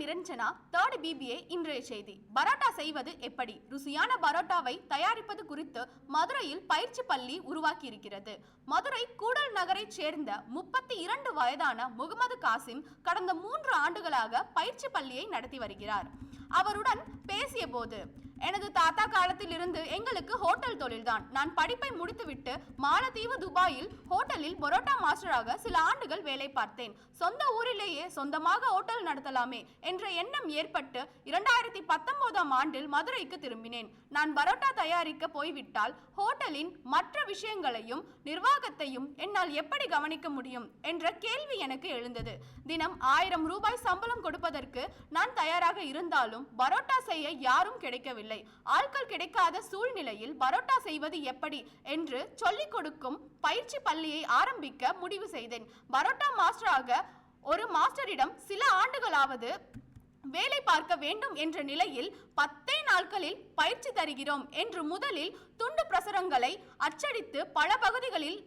Niranjana third BBA இன்றைய செய்தி. பரோட்டா செய்வது எப்படி? ருசியான பரோட்டாவை தயாரிப்பது குறித்து மதுரையில் பயிற்சி பள்ளி உருவாக்கி இருக்கிறது மதுரை கூடல் நகரைச் சேர்ந்த முப்பத்தி இரண்டு வயதான முகமது காசிம் கடந்த மூன்று ஆண்டுகளாக பயிற்சி பள்ளியை நடத்தி வருகிறார். அவருடன் பேசிய போது எனது தாத்தா காலத்தில் இருந்து எங்களுக்கு ஹோட்டல் தொழில்தான். நான் படிப்பை முடித்துவிட்டு மாலத்தீவு துபாயில் ஹோட்டலில் பரோட்டா மாஸ்டராக சில ஆண்டுகள் வேலை பார்த்தேன். சொந்த ஊரிலேயே சொந்தமாக ஹோட்டல் நடத்தலாமே என்ற எண்ணம் ஏற்பட்டு இரண்டாயிரத்தி பத்தொன்பதாம் ஆண்டில் மதுரைக்கு திரும்பினேன். நான் பரோட்டா தயாரிக்க போய்விட்டால் ஹோட்டலின் மற்ற விஷயங்களையும் நிர்வாகத்தையும் என்னால் எப்படி கவனிக்க முடியும் என்ற கேள்வி எனக்கு எழுந்தது. தினம் ஆயிரம் ரூபாய் சம்பளம் கொடுப்பதற்கு நான் தயாராக இருந்தாலும் பரோட்டா செய்ய யாரும் கிடைக்கவில்லை. ஆட்கள் கிடைக்காத சூழ்நிலையில் பரோட்டா செய்வது எப்படி என்று சொல்லிக் கொடுக்கும் பயிற்சி பள்ளியை ஆரம்பிக்க முடிவு செய்தேன். பரோட்டா மாஸ்டராக ஒரு மாஸ்டரிடம் சில ஆண்டுகளாவது வேலை பார்க்க வேண்டும் என்ற நிலையில் பத்தே நாட்களில் பயிற்சி தருகிறோம் என்று முதலில் துண்டு பிரசுரங்களை அச்சடித்து பல பகுதிகளில்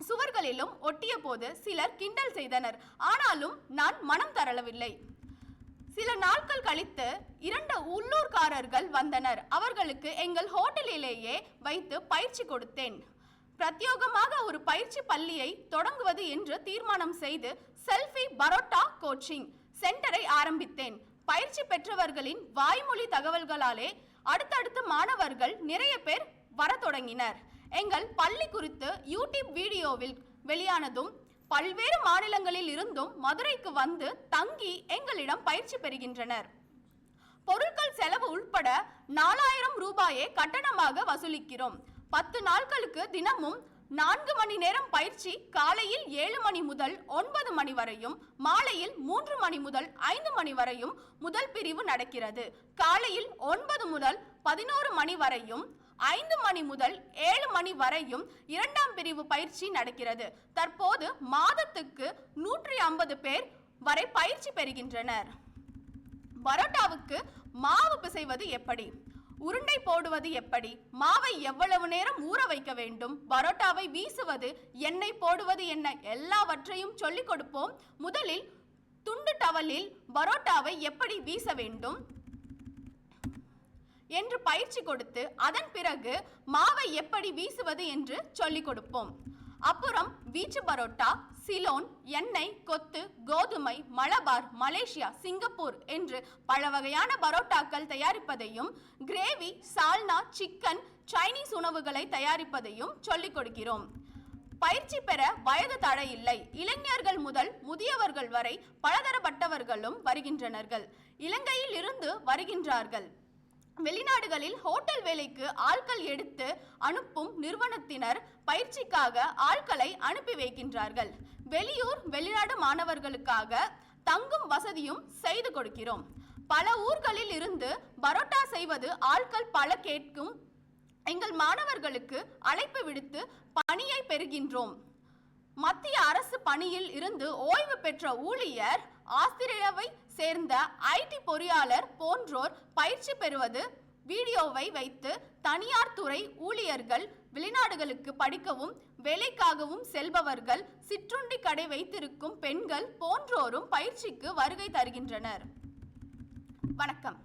சுவர்களிலும் ஒட்டிய போது சிலர் கிண்டல் செய்தனர். ஆனாலும் நான் மனம் தரளவில்லை சில நாட்கள் கழித்து இரண்டு உள்ளூர் உள்ளூர்காரர்கள் வந்தனர். அவர்களுக்கு எங்கள் ஹோட்டலிலேயே வைத்து பயிற்சி கொடுத்தேன். பிரத்யோகமாக ஒரு பயிற்சி பள்ளியை தொடங்குவது என்று தீர்மானம் செய்து செல்ஃபி பரோட்டா கோச்சிங் சென்டரை ஆரம்பித்தேன். பயிற்சி பெற்றவர்களின் வாய்மொழி தகவல்களாலே அடுத்தடுத்து மாணவர்கள் நிறைய பேர் வர தொடங்கினர். எங்கள் பள்ளி குறித்து யூடியூப் வீடியோவில் வெளியானதும் பல்வேறு மாநிலங்களில் இருந்தும் மதுரைக்கு வந்து தங்கி எங்களிடம் பயிற்சி பெறுகின்றனர். பொருட்கள் செலவு உட்பட நாலாயிரம் ரூபாயை கட்டணமாக வசூலிக்கிறோம். பத்து நாட்களுக்கு தினமும் நான்கு மணி நேரம் பயிற்சி காலையில் ஏழு மணி முதல் ஒன்பது மணி வரையும் மாலையில் மூன்று மணி முதல் ஐந்து மணி வரையும் முதல் பிரிவு நடக்கிறது. காலையில் ஒன்பது முதல் பதினோரு மணி வரையும் ஐந்து மணி முதல் ஏழு மணி வரையும் இரண்டாம் பிரிவு பயிற்சி நடக்கிறது. தற்போது மாதத்துக்கு நூற்றி ஐம்பது பேர் வரை பயிற்சி பெறுகின்றனர். பரோட்டாவுக்கு மாவு பிசைவது எப்படி? உருண்டை போடுவது எப்படி? மாவை எவ்வளவு நேரம் ஊற வைக்க வேண்டும்? பரோட்டாவை வீசுவது எண்ணெய் போடுவது என்ன? எல்லாவற்றையும் சொல்லிக் கொடுப்போம். முதலில் துண்டு டவலில் பரோட்டாவை எப்படி வீச வேண்டும்? என்று பயிற்சி கொடுத்து அதன் பிறகு மாவை எப்படி வீசுவது என்று சொல்லிக் கொடுப்போம். அப்புறம் வீச்சு பரோட்டா சிலோன் எண்ணெய் கொத்து கோதுமை மலபார் மலேசியா சிங்கப்பூர் என்று பல வகையான பரோட்டாக்கள் தயாரிப்பதையும் கிரேவி சால்னா சிக்கன் சைனீஸ் உணவுகளை தயாரிப்பதையும் சொல்லிக் கொடுக்கிறோம். பயிற்சி பெற வயது தடை இல்லை. இளைஞர்கள் முதல் முதியவர்கள் வரை பலதரப்பட்டவர்களும் வருகின்றனர்கள். இலங்கையில் இருந்து வருகின்றார்கள். வெளிநாடுகளில் ஹோட்டல் வேலைக்கு ஆட்கள் எடுத்து அனுப்பும் நிறுவனத்தினர் பயிற்சிக்காக ஆட்களை அனுப்பி வைக்கின்றார்கள். வெளியூர் வெளிநாடு மாணவர்களுக்காக தங்கும் வசதியும் செய்து கொடுக்கிறோம். பல ஊர்களில் இருந்து பரோட்டா செய்வது ஆட்கள் பல கேட்கும். எங்கள் மாணவர்களுக்கு அழைப்பு விடுத்து பணியை பெறுகின்றோம். மத்திய அரசு பணியில் இருந்து ஓய்வு பெற்ற ஊழியர் ஆஸ்திரேலியாவை சேர்ந்த ஐடி பொறியாளர் போன்றோர் பயிற்சி பெறுவது வீடியோவை வைத்து தனியார் துறை ஊழியர்கள் வெளிநாடுகளுக்கு படிக்கவும் வேலைக்காகவும் செல்பவர்கள் சிற்றுண்டி கடை வைத்திருக்கும் பெண்கள் போன்றோரும் பயிற்சிக்கு வருகை தருகின்றனர். வணக்கம்.